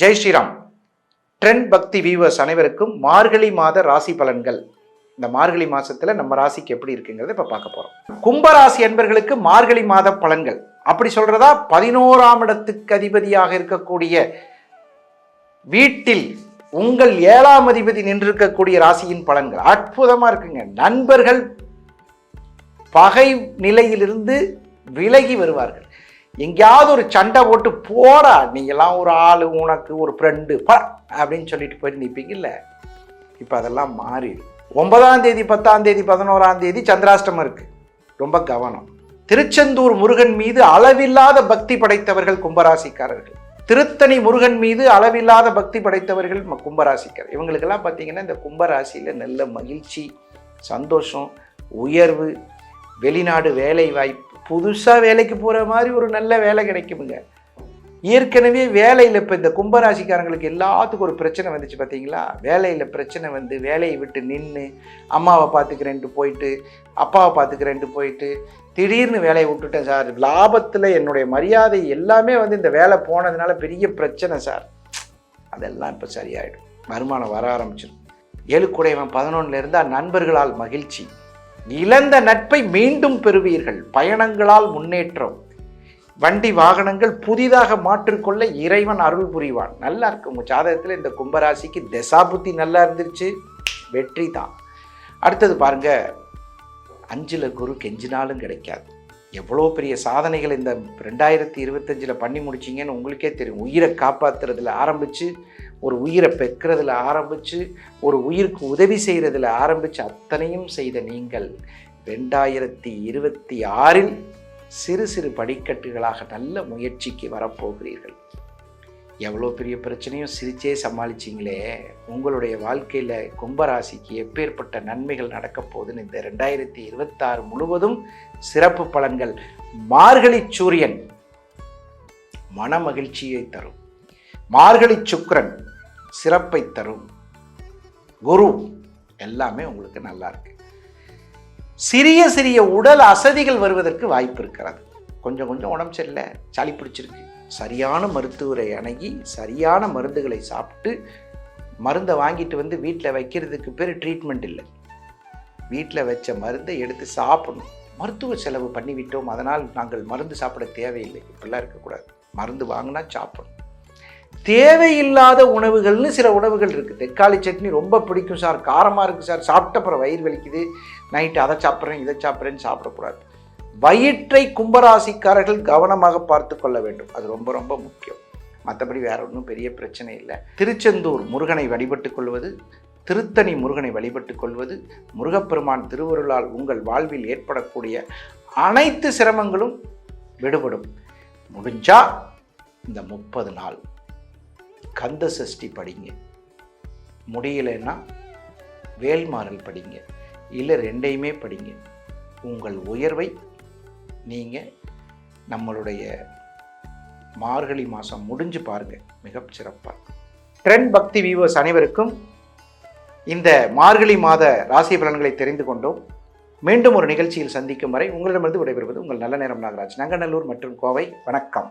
Jai Shriram. Trend Bhakti viewers அனைவருக்கும் மார்கழி மாத ராசி பலன்கள். இந்த மார்கழி மாசத்துல நம்ம ராசிக்கு எப்படி இருக்குங்கிறத இப்ப பார்க்க போறோம். கும்பராசி என்பர்களுக்கு மார்கழி மாத பலன்கள். அப்படி சொல்றதா பதினோராம் இடத்துக்கு அதிபதியாக இருக்கக்கூடிய வீட்டில் உங்கள் ஏழாம் அதிபதி நின்றிருக்கக்கூடிய ராசியின் பலன்கள். அற்புதமா இருக்குங்க. நண்பர்கள் பகை நிலையிலிருந்து விலகி வருவார்கள். எங்கேயாவது ஒரு சண்டை போட்டு போடா நீங்கெல்லாம் ஒரு ஆள் உனக்கு ஒரு ஃப்ரெண்டு ப அப்படின்னு சொல்லிட்டு போயிட்டு நிற்பீங்கல்ல இப்போ அதெல்லாம் மாறிடும் ஒன்பதாம் தேதி பத்தாம் தேதி பதினோராம் தேதி சந்திராஷ்டமம் இருக்குது ரொம்ப கவனம். திருச்செந்தூர் முருகன் மீது அளவில்லாத பக்தி படைத்தவர்கள் கும்பராசிக்காரர்கள். திருத்தணி முருகன் மீது அளவில்லாத பக்தி படைத்தவர்கள் கும்பராசிக்கார். கும்பராசிக்காரர் இவங்களுக்கெல்லாம் பார்த்தீங்கன்னா இந்த கும்பராசியில் நல்ல மகிழ்ச்சி சந்தோஷம் உயர்வு வெளிநாடு வேலை வாய்ப்பு புதுசாக வேலைக்கு போகிற மாதிரி ஒரு நல்ல வேலை கிடைக்குமுங்க. ஏற்கனவே வேலையில் இப்போ இந்த கும்பராசிக்காரங்களுக்கு எல்லாத்துக்கும் ஒரு பிரச்சனை வந்துச்சு பார்த்தீங்களா வேலையில் பிரச்சனை வந்து வேலையை விட்டு நின்று அம்மாவை பார்த்துக்கிறேன்ட்டு போயிட்டு அப்பாவை பார்த்துக்கிறேன்ட்டு போயிட்டு திடீர்னு வேலையை விட்டுட்டேன் சார். லாபத்தில் என்னுடைய மரியாதை எல்லாமே வந்து இந்த வேலை போனதுனால பெரிய பிரச்சனை சார். அதெல்லாம் இப்போ சரியாயிடும். வருமானம் வர ஆரம்பிச்சிடும். ஏழுக்குடையவன் பதினொன்னுல இருந்தால் நண்பர்களால் மகிழ்ச்சி. இழந்த நட்பை மீண்டும் பெறுவீர்கள். பயணங்களால் முன்னேற்றம். வண்டி வாகனங்கள் புதிதாக மாற்றிக்கொள்ள இறைவன் அருள் புரிவான். நல்லா இருக்கு. உங்கள் ஜாதகத்தில் இந்த கும்பராசிக்கு தசாபுத்தி நல்லா இருந்துருச்சு. வெற்றி தான் அடுத்தது பாருங்க. அஞ்சில் குரு கெஞ்சினாலும் கிடைக்காது. எவ்வளோ பெரிய சாதனைகள் இந்த ரெண்டாயிரத்தி இருபத்தஞ்சில் பண்ணி முடிச்சிங்கன்னு உங்களுக்கே தெரியும். உயிரை காப்பாற்றுறதுல ஆரம்பித்து ஒரு உயிரை பெக்கிறதுல ஆரம்பித்து ஒரு உயிருக்கு உதவி செய்கிறதுல ஆரம்பித்து அத்தனையும் செய்த நீங்கள் ரெண்டாயிரத்தி இருபத்தி ஆறில் சிறு சிறு படிக்கட்டுகளாக நல்ல முயற்சிக்கு வரப்போகிறீர்கள். எவ்வளோ பெரிய பிரச்சனையும் சிரிச்சே சமாளிச்சிங்களே. உங்களுடைய வாழ்க்கையில் கும்பராசிக்கு எப்பேற்பட்ட நன்மைகள் நடக்கப் போகுதுன்னு இந்த ரெண்டாயிரத்தி இருபத்தாறு முழுவதும் சிறப்பு பலன்கள். மார்கழி சூரியன் மன மகிழ்ச்சியை தரும். மார்கழி சுக்கரன் சிறப்பை தரும். குரு எல்லாமே உங்களுக்கு நல்லா இருக்கு. சிறிய சிறிய உடல் அசதிகள் வருவதற்கு வாய்ப்பு இருக்கிறது. கொஞ்சம் கொஞ்சம் உடம்பு சரியில்லை சளி பிடிச்சிருக்கு. சரியான மருத்துவரை அணுகி சரியான மருந்துகளை சாப்பிட்டு மருந்தை வாங்கிட்டு வந்து வீட்டில் வைக்கிறதுக்கு பேர் ட்ரீட்மெண்ட் இல்லை. வீட்டில் வச்ச மருந்தை எடுத்து சாப்பிடணும். மருத்துவ செலவு பண்ணிவிட்டோம். அதனால் நாங்கள் மருந்து சாப்பிட தேவையில்லை. இப்படிலாம் இருக்கக்கூடாது. மருந்து வாங்கினா சாப்பிடணும். தேவையில்லாத உணவுகள்னு சில உணவுகள் இருக்குது தக்காளி சட்னி ரொம்ப பிடிக்கும் சார். காரமாக இருக்குது சார். சாப்பிட்ட அப்புறம் வயிறு வலிக்குது. நைட்டு அதை சாப்பிட்றேன் இதை சாப்பிட்றேன்னு சாப்பிடக்கூடாது. வயிற்றை கும்பராசிக்காரர்கள் கவனமாக பார்த்து கொள்ள வேண்டும். அது ரொம்ப ரொம்ப முக்கியம். மற்றபடி வேற ஒன்றும் பெரிய பிரச்சனை இல்லை. திருச்செந்தூர் முருகனை வழிபட்டுக் கொள்வது திருத்தணி முருகனை வழிபட்டுக் கொள்வது முருகப்பெருமான் திருவருளால் உங்கள் வாழ்வில் ஏற்படக்கூடிய அனைத்து சிரமங்களும் விடுபடும். முடிஞ்சா இந்த முப்பது நாள் கந்த சஷ்டி படிங்க. முடியலைன்னா வேல்மாறல் படிங்க. இல்லை ரெண்டையுமே படிங்க. உங்கள் உயர்வை நீங்கள் நம்மளுடைய மார்கழி மாதம் முடிஞ்சு பாருங்கள் மிக சிறப்பாக ட்ரெண்ட் பக்தி வியூவர்ஸ் அனைவருக்கும் இந்த மார்கழி மாத ராசி பலன்களை தெரிந்து கொண்டோம். மீண்டும் ஒரு நிகழ்ச்சியில் சந்திக்கும் வரை உங்களிடமிருந்து விடைபெறுவது உங்கள் நல்ல நேரம் நாகராஜ். நங்கநல்லூர் மற்றும் கோவை. வணக்கம்.